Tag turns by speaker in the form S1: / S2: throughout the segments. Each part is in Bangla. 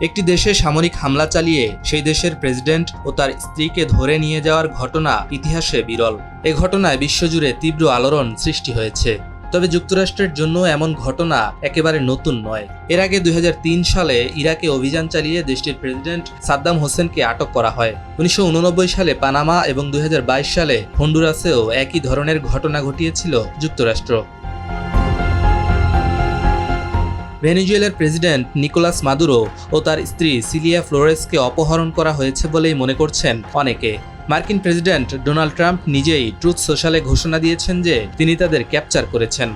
S1: একটি দেশে সামরিক হামলা চালিয়ে সেই দেশের প্রেসিডেন্ট ও তার স্ত্রীকে ধরে নিয়ে যাওয়ার ঘটনা ইতিহাসে বিরল। এ ঘটনায় বিশ্বজুড়ে তীব্র আলোড়ন সৃষ্টি হয়েছে। তবে যুক্তরাষ্ট্রের জন্য এমন ঘটনা একেবারে নতুন নয়। এর আগে দুই হাজার তিন সালে ইরাকে অভিযান চালিয়ে দেশটির প্রেসিডেন্ট সাদ্দাম হোসেনকে আটক করা হয়। উনিশশো উননব্বই সালে পানামা এবং দুই হাজার বাইশ সালে হন্ডুরাসেও একই ধরনের ঘটনা ঘটিয়েছিল যুক্তরাষ্ট্র। ভেনেজুয়েলার প্রেসিডেন্ট নিকোলাস মাদুরো ও তার স্ত্রী সিলিয়া ফ্লোরেসকে অপহরণ করা হয়েছে বলেই মনে করছেন অনেকে। মার্কিন প্রেসিডেন্ট ডোনাল্ড ট্রাম্প নিজেই ট্রুথ সোশ্যালে ঘোষণা দিয়েছেন যে তিনি তাদের ক্যাপচার করেছেন।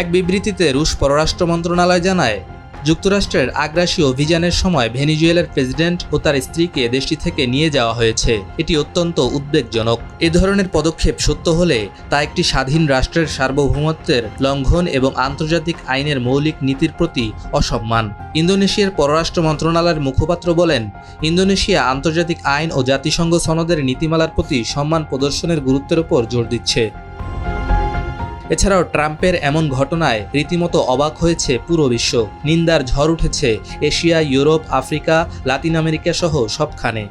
S1: এক বিবৃতিতে রুশ পররাষ্ট্র মন্ত্রণালয় জানায় যুক্তরাষ্ট্রের আগ্রাসী অভিযানের সময় ভেনিজুয়েলার প্রেসিডেন্ট ও তার স্ত্রীকে দেশটি থেকে নিয়ে যাওয়া হয়েছে। এটি অত্যন্ত উদ্বেগজনক। এ ধরনের পদক্ষেপ সত্য হলে তা একটি স্বাধীন রাষ্ট্রের সার্বভৌমত্বের লঙ্ঘন এবং আন্তর্জাতিক আইনের মৌলিক নীতির প্রতি অসম্মান। ইন্দোনেশিয়ার পররাষ্ট্র মন্ত্রণালয়ের মুখপাত্র বলেন, ইন্দোনেশিয়া আন্তর্জাতিক আইন ও জাতিসংঘ সনদের নীতিমালার প্রতি সম্মান প্রদর্শনের গুরুত্বের উপর জোর দিচ্ছে। এছাড়াও ট্রাম্পের এমন ঘটনায় রীতিমতো অবাক হয়েছে পুরো বিশ্ব। নিন্দার ঝড় উঠেছে Asia, Europe, Africa, Latin America সহ সবখানে।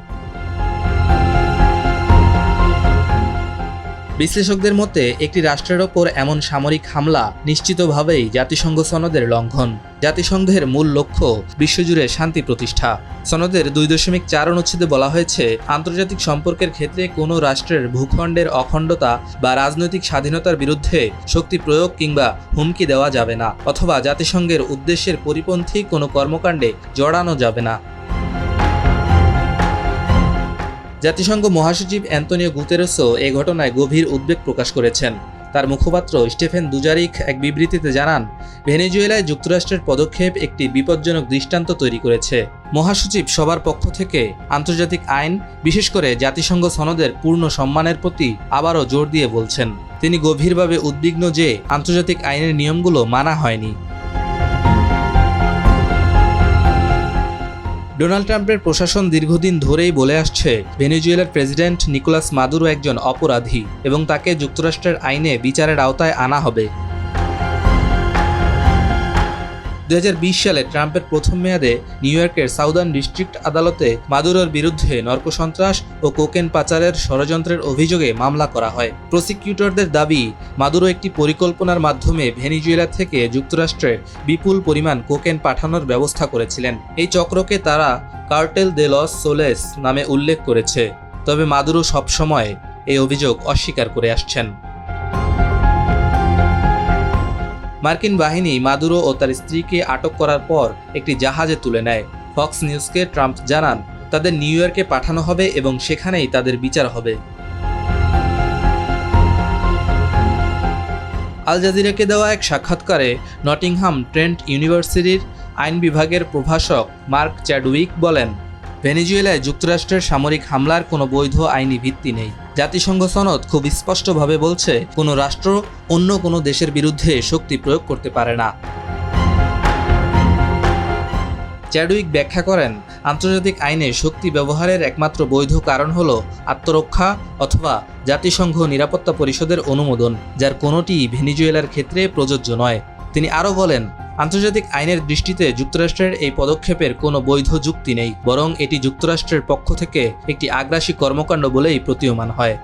S1: বিশ্লেষকদের মতে, একটি রাষ্ট্রের ওপর এমন সামরিক হামলা নিশ্চিতভাবেই জাতিসংঘ সনদের লঙ্ঘন। জাতিসংঘের মূল লক্ষ্য বিশ্বজুড়ে শান্তি প্রতিষ্ঠা। সনদের দুই দশমিক চার অনুচ্ছেদে বলা হয়েছে, আন্তর্জাতিক সম্পর্কের ক্ষেত্রে কোনো রাষ্ট্রের ভূখণ্ডের অখণ্ডতা বা রাজনৈতিক স্বাধীনতার বিরুদ্ধে শক্তি প্রয়োগ কিংবা হুমকি দেওয়া যাবে না, অথবা জাতিসংঘের উদ্দেশ্যের পরিপন্থী কোনো কর্মকাণ্ডে জড়ানো যাবে না। জাতিসংঘ মহাসচিব অ্যান্তনিও গুতেরেসও এ ঘটনায় গভীর উদ্বেগ প্রকাশ করেছেন। তার মুখপাত্র স্টেফেন দুজারিক এক বিবৃতিতে জানান, ভেনেজুয়েলায় যুক্তরাষ্ট্রের পদক্ষেপ একটি বিপজ্জনক দৃষ্টান্ত তৈরি করেছে। মহাসচিব সবার পক্ষ থেকে আন্তর্জাতিক আইন, বিশেষ করে জাতিসংঘ সনদের পূর্ণ সম্মানের প্রতি আবারও জোর দিয়ে বলছেন। তিনি গভীরভাবে উদ্বিগ্ন যে আন্তর্জাতিক আইনের নিয়মগুলো মানা হয়নি। ডোনাল্ড ট্রাম্পের প্রশাসন দীর্ঘদিন ধরেই বলে আসছে, ভেনেজুয়েলার প্রেসিডেন্ট নিকোলাস মাদুরো একজন অপরাধী এবং তাকে যুক্তরাষ্ট্রের আইনে বিচারের আওতায় আনা হবে। দু হাজার বিশ সালে ট্রাম্পের প্রথম মেয়াদে নিউ ইয়র্কের সাউদার্ন ডিস্ট্রিক্ট আদালতে মাদুরোর বিরুদ্ধে নর্কসন্ত্রাস ও কোকেন পাচারের ষড়যন্ত্রের অভিযোগে মামলা করা হয়। প্রসিকিউটরদের দাবি, মাদুরো একটি পরিকল্পনার মাধ্যমে ভেনিজুয়েলা থেকে যুক্তরাষ্ট্রে বিপুল পরিমাণ কোকেন পাঠানোর ব্যবস্থা করেছিলেন। এই চক্রকে তারা কার্টেল দে লস সোলেস নামে উল্লেখ করেছে। তবে মাদুরো সবসময় এই অভিযোগ অস্বীকার করে আসছেন। মার্কিন বাহিনী মাদুরো ও তার স্ত্রীকে আটক করার পর একটি জাহাজে তুলে নেয়। ফক্স নিউজকে ট্রাম্প জানান, তাদের নিউ ইয়র্কে পাঠানো হবে এবং সেখানেই তাদের বিচার হবে। আল জাজিরাকে দেওয়া এক সাক্ষাৎকারে নটিংহাম ট্রেন্ট ইউনিভার্সিটির আইন বিভাগের প্রভাষক মার্ক চ্যাডউইক বলেন ভেনেজুয়েলায় যুক্তরাষ্ট্রের সামরিক হামলার কোনো বৈধ আইনি ভিত্তি নেই। জাতিসংঘ সনদ খুব স্পষ্টভাবে বলছে, কোনো রাষ্ট্র অন্য কোনো দেশের বিরুদ্ধে শক্তি প্রয়োগ করতে পারে না। চ্যাডউইক ব্যাখ্যা করেন, আন্তর্জাতিক আইনে শক্তি ব্যবহারের একমাত্র বৈধ কারণ হল আত্মরক্ষা অথবা জাতিসংঘ নিরাপত্তা পরিষদের অনুমোদন, যার কোনোটি ভেনিজুয়েলার ক্ষেত্রে প্রযোজ্য নয়। তিনি আরও বলেন আন্তর্জাতিক আইনের দৃষ্টিতে যুক্তরাষ্ট্রের এই পদক্ষেপের কোনো বৈধ যুক্তি নেই, বরং এটি যুক্তরাষ্ট্রের পক্ষ থেকে একটি আগ্রাসী কর্মকাণ্ড বলেই প্রতীয়মান হয়।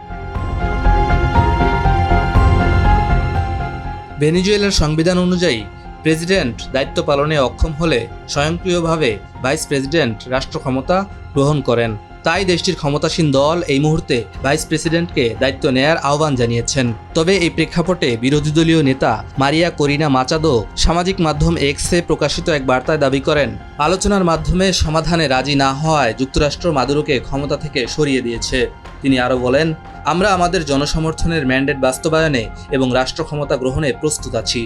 S1: ভেনিজুয়েলার সংবিধান অনুযায়ী, প্রেসিডেন্ট দায়িত্ব পালনে অক্ষম হলে স্বয়ংক্রিয়ভাবে ভাইস প্রেসিডেন্ট রাষ্ট্র ক্ষমতা গ্রহণ করেন। তাই দেশটির ক্ষমতাসীন দল এই মুহূর্তে ভাইস প্রেসিডেন্টকে দায়িত্ব নেয়ার আহ্বান জানিয়েছেন। তবে এই প্রেক্ষাপটে বিরোধী দলীয় নেতা মারিয়া করিনা মাচাদো সামাজিক মাধ্যম এক্সে প্রকাশিত এক বার্তায় দাবি করেন, আলোচনার মাধ্যমে সমাধানে রাজি না হওয়ায় যুক্তরাষ্ট্র মাদুরোকে ক্ষমতা থেকে সরিয়ে দিয়েছে। তিনি আরও বলেন, আমরা আমাদের জনসমর্থনের ম্যান্ডেট বাস্তবায়নে এবং রাষ্ট্র ক্ষমতা গ্রহণে প্রস্তুত আছি।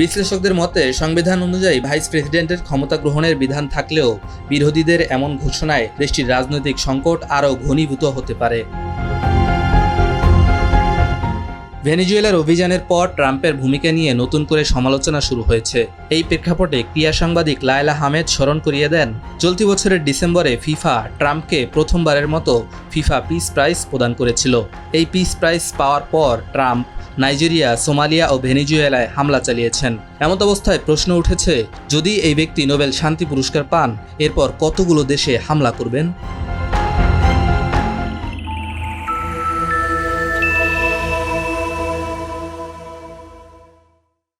S1: বিশ্লেষকদের মতে, সংবিধান অনুযায়ী ভাইস প্রেসিডেন্টের ক্ষমতা গ্রহণের বিধান থাকলেও বিরোধীদের এমন ঘোষণায় দেশটির রাজনৈতিক সংকট আরও ঘনীভূত হতে পারে। ভেনেজুয়েলার অভিযানের পর ট্রাম্পের ভূমিকা নিয়ে নতুন করে সমালোচনা শুরু হয়েছে। এই প্রেক্ষাপটে ক্রিয়া সাংবাদিক লায়লা হামেদ স্মরণ করিয়ে দেন, চলতি বছরের ডিসেম্বরে ফিফা ট্রাম্পকে প্রথমবারের মতো ফিফা পিস প্রাইজ প্রদান করেছিল। এই পিস প্রাইজ পাওয়ার পর ট্রাম্প নাইজেরিয়া, সোমালিয়া ও ভেনিজুয়েলায় হামলা চালিয়েছেন। এমত অবস্থায় প্রশ্ন উঠেছে, যদি এই ব্যক্তি নোবেল শান্তি পুরস্কার পান, এরপর কতগুলো দেশে হামলা করবেন?